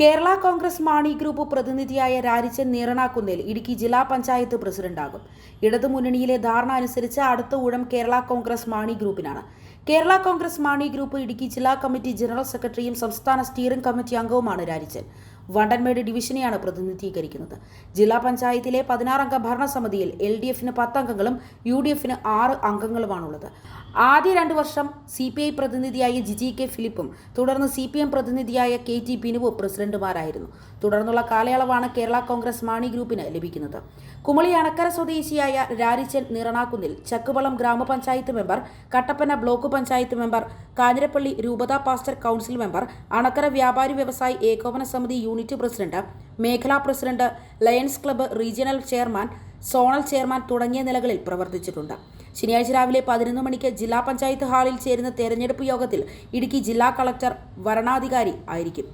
Kerala Congress Mani group പ്രതിനിധിയായ രാരിച്ചൻ നീറണാക്കുന്നിൽ ഇടുക്കി ജില്ലാ പഞ്ചായത്ത് പ്രസിഡന്റാകും. ഇടതുമുന്നണിയിലെ ധാരണ അനുസരിച്ച് അടുത്ത ഊഴം കേരള കോൺഗ്രസ് മാണി ഗ്രൂപ്പിനാണ്. കേരള കോൺഗ്രസ് മാണി ഗ്രൂപ്പ് ഇടുക്കി ജില്ലാ കമ്മിറ്റി ജനറൽ സെക്രട്ടറിയും സംസ്ഥാന സ്റ്റിയറിംഗ് കമ്മിറ്റി അംഗവുമാണ് രാരിച്ചൻ. വണ്ടൻമേട് ഡിവിഷനെയാണ് പ്രതിനിധീകരിക്കുന്നത്. ജില്ലാ പഞ്ചായത്തിലെ പതിനാറംഗ ഭരണസമിതിയിൽ എൽ ഡി എഫിന് പത്തംഗങ്ങളും യു ഡി എഫിന് ആറ് അംഗങ്ങളുമാണുള്ളത്. ആദ്യ രണ്ടു വർഷം സി പി ഐ പ്രതിനിധിയായ ജിജി കെ ഫിലിപ്പും തുടർന്ന് സി പി എം പ്രതിനിധിയായ കെ ടി ബിനുവും പ്രസിഡന്റുമാരായിരുന്നു. തുടർന്നുള്ള കാലയളവാണ് കേരള കോൺഗ്രസ് മാണി ഗ്രൂപ്പിന് ലഭിക്കുന്നത്. കുമളി അണക്കര സ്വദേശിയായ രാരിച്ചൻ നിറണാക്കുന്നിൽ ചക്കുവളം ഗ്രാമപഞ്ചായത്ത് member Kattappana block panchayat member Kanjirappally രൂപതാ പാസ്റ്റർ കൗൺസിൽ മെമ്പർ അണക്കര വ്യാപാരി വ്യവസായി ഏകോപന സമിതി യൂണിറ്റ് പ്രസിഡന്റ് മേഖലാ president lions club regional chairman zonal chairman തുടങ്ങിയ നിലകളിൽ പ്രവർത്തിച്ചിട്ടുണ്ട്. ശനിയാഴ്ച രാവിലെ പതിനൊന്ന് മണിക്ക് ജില്ലാ പഞ്ചായത്ത് ഹാളിൽ ചേരുന്ന തെരഞ്ഞെടുപ്പ് യോഗത്തിൽ ഇടുക്കി ജില്ലാ കളക്ടർ വരണാധികാരി ആയിരിക്കും.